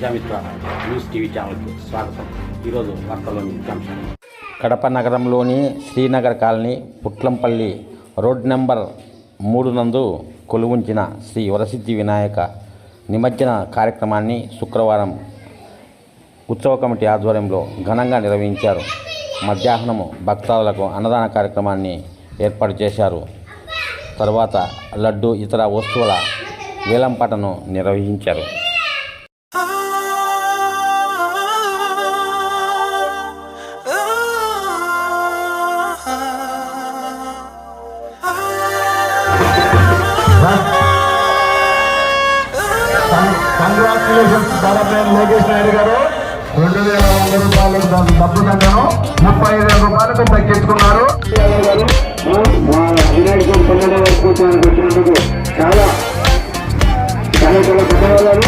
Prajamitra news TV ఛానల్కి స్వాగతం. ఈరోజు వార్తల్లోని ముఖ్యాంశాలు కడప నగరంలోని Srinagar colony Putlampalli road number మూడు నందు కొలువుంచిన శ్రీ వరసిద్ధి వినాయక నిమజ్జన కార్యక్రమాన్ని శుక్రవారం ఉత్సవ కమిటీ ఆధ్వర్యంలో ఘనంగా నిర్వహించారు. మధ్యాహ్నము భక్తాదులకు అన్నదాన కార్యక్రమాన్ని ఏర్పాటు చేశారు. తర్వాత లడ్డు ఇతర వస్తువుల వేలంపాటను నిర్వహించారు. కంగ్రాచులేషన్స్ లోకేష్ నాయుడు గారు. రెండు వేల వంద రూపాయలు దాని డబ్బు కంటను ముప్పై వేల రూపాయలకు తగ్గించుకున్నారు వచ్చినందుకు చాలా చాలా చాలా ధన్యవాదాలు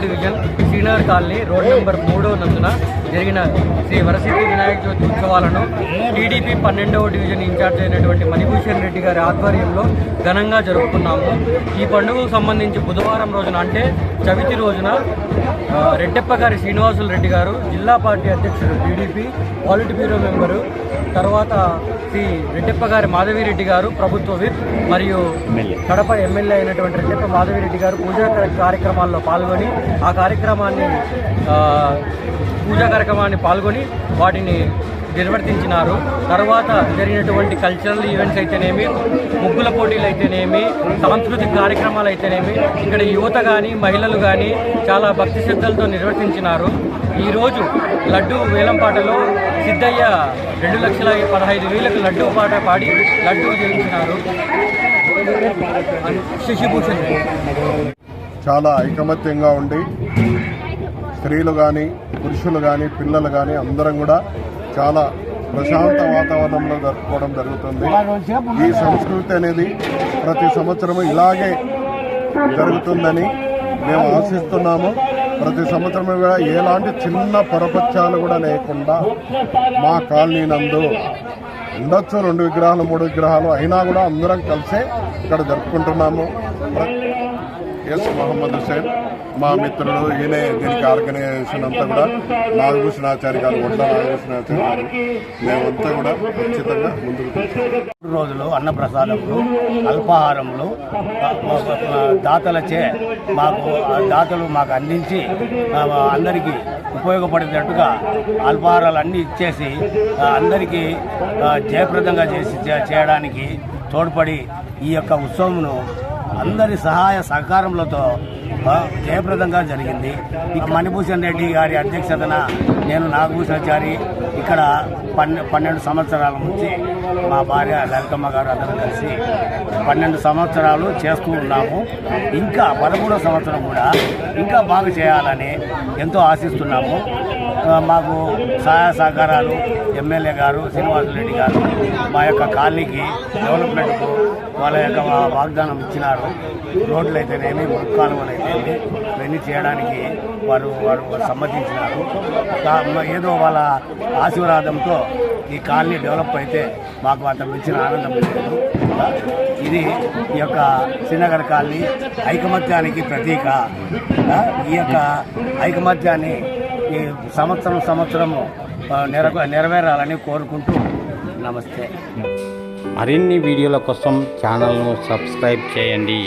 division Srinagar colony road number మూడో నందున జరిగిన శ్రీ వరసిద్ధి వినాయక చవితి ఉత్సవాలను టీడీపీ పన్నెండవ డివిజన్ ఇన్ఛార్జ్ అయినటువంటి మణిభూషణ్ రెడ్డి గారి ఆధ్వర్యంలో ఘనంగా జరుపుకున్నాము. ఈ పండుగకు సంబంధించి బుధవారం రోజున అంటే చవితి రోజున రెడ్డెప్ప గారి శ్రీనివాసులు రెడ్డి గారు జిల్లా పార్టీ అధ్యక్షుడు టీడీపీ పాలిట్ బ్యూరో మెంబరు తర్వాత శ్రీ రెడ్డెప్ప గారి మాధవిరెడ్డి గారు ప్రభుత్వ విప్ మరియు కడప ఎమ్మెల్యే అయినటువంటి రెడ్డెప్ప మాధవిరెడ్డి గారు పూజా కార్య- కార్యక్రమాల్లో పాల్గొని ఆ కార్యక్రమాన్ని పూజా కార్యక్రమాన్ని పాల్గొని వాటిని నిర్వర్తించినారు. తర్వాత జరిగినటువంటి కల్చరల్ ఈవెంట్స్ అయితేనేమి ముగ్గుల పోటీలు అయితేనేమి సాంస్కృతిక కార్యక్రమాలు అయితేనేమి ఇక్కడ యువత కానీ మహిళలు కానీ చాలా భక్తి శ్రద్ధలతో నిర్వర్తించినారు. ఈరోజు లడ్డు వేలంపాటలో సిద్ధయ్య రెండు లక్షల పదహైదు వేలకు లడ్డు పాట పాడి లడ్డు జయించినారు. శశిభూషణ్. చాలా ఐకమత్యంగా ఉండి స్త్రీలు కానీ పురుషులు కానీ పిల్లలు కానీ అందరం కూడా చాలా ప్రశాంత వాతావరణంలో జరుపుకోవడం జరుగుతుంది. ఈ సంస్కృతి అనేది ప్రతి సంవత్సరం ఇలాగే జరుగుతుందని మేము ఆశిస్తున్నాము. ప్రతి సంవత్సరం కూడా ఎలాంటి చిన్న పరపత్యాలు కూడా లేకుండా మా కాలనీ నందు ఉండొచ్చు. రెండు విగ్రహాలు మూడు విగ్రహాలు అయినా కూడా అందరం కలిసే ఇక్కడ జరుపుకుంటున్నాము. ప్ర- ఎస్ మహమ్మద్ హుసేన్ మా మిత్రుడు ఈయనే దీనికి ఆర్గనైజేషన్ అంతా కూడా నాగభూషణాచారి గారు ఒడ్ల నాగభూషణాచారి గారు. మేమంతా కూడా ఖచ్చితంగా ముందుకు మూడు రోజులు అన్నప్రసాదములు అల్పాహారములు దాతలచే మాకు ఆ దాతలు మాకు అందించి అందరికీ ఉపయోగపడేటట్టుగా అల్పాహారాలు అన్నీ ఇచ్చేసి అందరికీ జయప్రదంగా చేసి చే- చేయడానికి తోడ్పడి ఈ యొక్క ఉత్సవమును అందరి సహాయ సహకారములతో జయప్రదంగా జరిగింది. ఇక మణిభూషణ్ రెడ్డి గారి అధ్యక్షతన నేను నాగభూషణాచారి ఇక్కడ పన్నె పన్నెండు సంవత్సరాల నుంచి మా భార్య లలితమ్మ గారు అందరం కలిసి పన్నెండు సంవత్సరాలు చేస్తూ ఉన్నాము. ఇంకా పదమూడో సంవత్సరం కూడా ఇంకా బాగా చేయాలని ఎంతో ఆశిస్తున్నాము. మాకు సహాయ సహకారాలు ఎమ్మెల్యే గారు శ్రీనివాసరెడ్డి గారు మా యొక్క కాలనీకి డెవలప్మెంట్కు వాళ్ళ యొక్క వాగ్దానం ఇచ్చినారు. రోడ్లు అయితేనేమి ముక్కాలువలు అయితేనేమి ఇవన్నీ చేయడానికి వారు వారు సమ్మతించినారు. ఏదో వాళ్ళ ఆశీర్వాదంతో ఈ కాలనీ డెవలప్ అయితే మాకు అంత మించిన ఆనందం లేదు. ఇది ఈ యొక్క శ్రీనగర్ కాలనీ ఐకమత్యానికి ప్రతీక. ఈ యొక్క ఐకమత్యాన్ని ఈ సంవత్సరం సంవత్సరము నెర నెరవేరాలని కోరుకుంటూ నమస్తే. మరిన్ని వీడియోల కోసం ఛానల్ను సబ్స్క్రైబ్ చేయండి.